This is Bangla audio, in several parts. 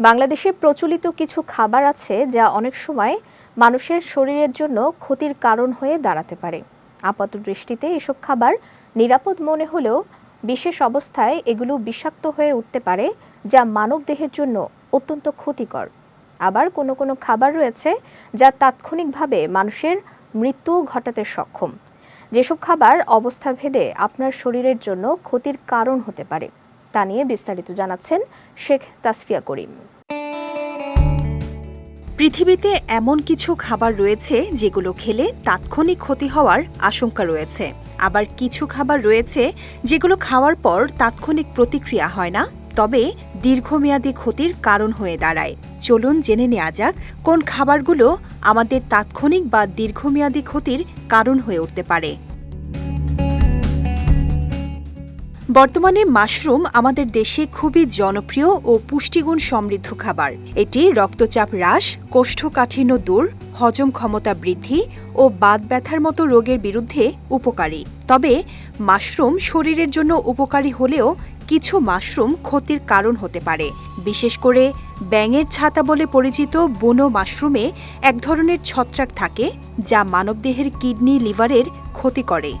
বাংলাদেশে প্রচলিত কিছু খাবার আছে যা অনেক সময় মানুষের শরীরের জন্য ক্ষতির কারণ হয়ে দাঁড়াতে পারে। আপাত দৃষ্টিতে এসব খাবার নিরাপদ মনে হলেও বিশেষ অবস্থায় এগুলো বিষাক্ত হয়ে উঠতে পারে, যা মানব দেহের জন্য অত্যন্ত ক্ষতিকর। আবার কোনো কোনো খাবার রয়েছে যা তাৎক্ষণিকভাবে মানুষের মৃত্যু ঘটাতে সক্ষম। যেসব খাবার অবস্থা ভেদে আপনার শরীরের জন্য ক্ষতির কারণ হতে পারে। তা নিয়ে বিস্তারিত জানাচ্ছেন শেখ তাসফিয়া করিম। পৃথিবীতে এমন কিছু খাবার রয়েছে যেগুলো খেলে তাৎক্ষণিক ক্ষতি হওয়ার আশঙ্কা রয়েছে। আবার কিছু খাবার রয়েছে যেগুলো খাওয়ার পর তাৎক্ষণিক প্রতিক্রিয়া হয় না, তবে দীর্ঘমেয়াদী ক্ষতির কারণ হয়ে দাঁড়ায়। চলুন জেনে নেওয়া যাক কোন খাবারগুলো আমাদের তাৎক্ষণিক বা দীর্ঘমেয়াদী ক্ষতির কারণ হয়ে উঠতে পারে। বর্তমানে মাশরুম আমাদের দেশে খুবই জনপ্রিয় ও পুষ্টিগুণ সমৃদ্ধ খাবার। এটি রক্তচাপ হ্রাস, কোষ্ঠকাঠিন্য দূর, হজম ক্ষমতা বৃদ্ধি ও বাত ব্যথার মতো রোগের বিরুদ্ধে উপকারী। তবে মাশরুম শরীরের জন্য উপকারী হলেও কিছু মাশরুম ক্ষতির কারণ হতে পারে। বিশেষ করে ব্যাঙের ছাতা বলে পরিচিত বুনো মাশরুমে এক ধরনের ছত্রাক থাকে যা মানবদেহের কিডনি লিভারের ক্ষতি করে।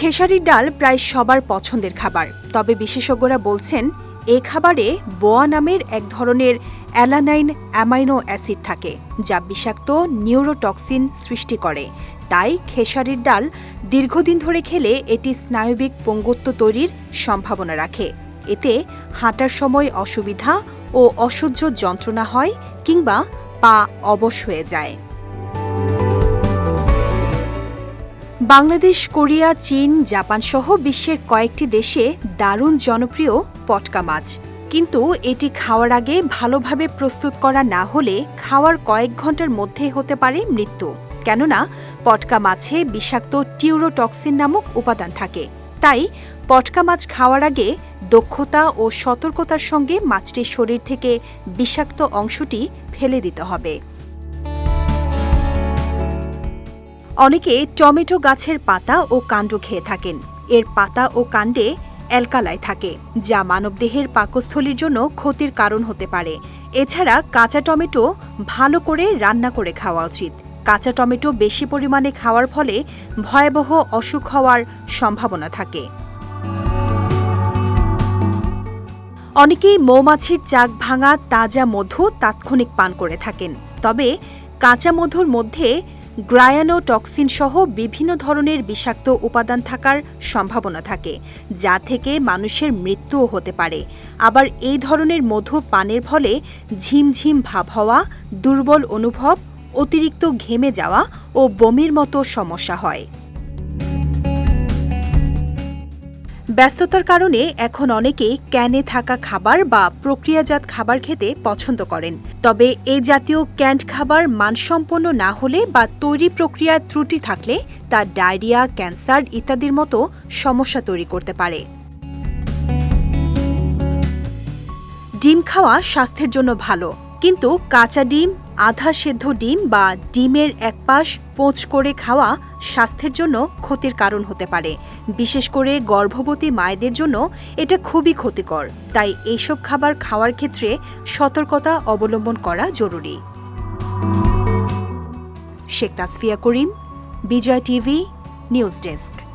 খেসারির ডাল প্রায় সবার পছন্দের খাবার। তবে বিশেষজ্ঞরা বলছেন, এ খাবারে বোয়া নামের এক ধরনের অ্যালানাইন অ্যামাইনো অ্যাসিড থাকে, যা বিষাক্ত নিউরোটক্সিন সৃষ্টি করে। তাই খেসারির ডাল দীর্ঘদিন ধরে খেলে এটি স্নায়বিক পঙ্গুত্ব তৈরির সম্ভাবনা রাখে। এতে হাঁটার সময় অসুবিধা ও অসহ্য যন্ত্রণা হয় কিংবা পা অবশ হয়ে যায়। বাংলাদেশ, কোরিয়া, চীন, জাপান সহ বিশ্বের কয়েকটি দেশে দারুণ জনপ্রিয় পটকা মাছ। কিন্তু এটি খাওয়ার আগে ভালোভাবে প্রস্তুত করা না হলে খাওয়ার কয়েক ঘণ্টার মধ্যে হতে পারে মৃত্যু। কেননা, পটকা মাছে বিষাক্ত টিউরোটক্সিন নামক উপাদান থাকে। তাই পটকা মাছ খাওয়ার আগে দক্ষতা ও সতর্কতার সঙ্গে মাছটির শরীর থেকে বিষাক্ত অংশটি ফেলে দিতে হবে। অনেকে টমেটো গাছের পাতা ও কাণ্ড খেয়ে থাকেন। এর পাতা ও কাণ্ডে অ্যালকালাই থাকে, যা মানবদেহের পাকস্থলীর জন্য ক্ষতির কারণ হতে পারে। এছাড়া কাঁচা টমেটো ভালো করে রান্না করে খাওয়া উচিত। কাঁচা টমেটো বেশি পরিমাণে খাওয়ার ফলে ভয়াবহ অসুখ হওয়ার সম্ভাবনা থাকে। অনেকেই মৌমাছির চাক ভাঙা তাজা মধু তাৎক্ষণিক পান করে থাকেন। তবে কাঁচা মধুর মধ্যে গ্রায়ানোটক্সিন সহ বিভিন্ন ধরনের বিষাক্ত উপাদান থাকার সম্ভাবনা থাকে, যা থেকে মানুষের মৃত্যুও হতে পারে। আবার এই ধরনের মধু পানের ফলে ঝিমঝিম ভাব হওয়া, দুর্বল অনুভব, অতিরিক্ত ঘেমে যাওয়া ও বমির মতো সমস্যা হয়। ব্যস্ততার কারণে এখন অনেকেই ক্যানে থাকা খাবার বা প্রক্রিয়াজাত খাবার খেতে পছন্দ করেন। তবে এই জাতীয় ক্যান্ড খাবার মানসম্পন্ন না হলে বা তৈরি প্রক্রিয়ার ত্রুটি থাকলে তা ডায়রিয়া, ক্যান্সার ইত্যাদির মতো সমস্যা তৈরি করতে পারে। ডিম খাওয়া স্বাস্থ্যের জন্য ভালো, কিন্তু কাঁচা ডিম আধা সেদ্ধ ডিম বা ডিমের এক পাশ পোঁচ করে খাওয়া স্বাস্থ্যের জন্য ক্ষতির কারণ হতে পারে। বিশেষ করে গর্ভবতী মায়েদের জন্য এটা খুবই ক্ষতিকর। তাই এইসব খাবার খাওয়ার ক্ষেত্রে সতর্কতা অবলম্বন করা জরুরি। Sheikh Tasfia Karim, Bijoy TV, news desk.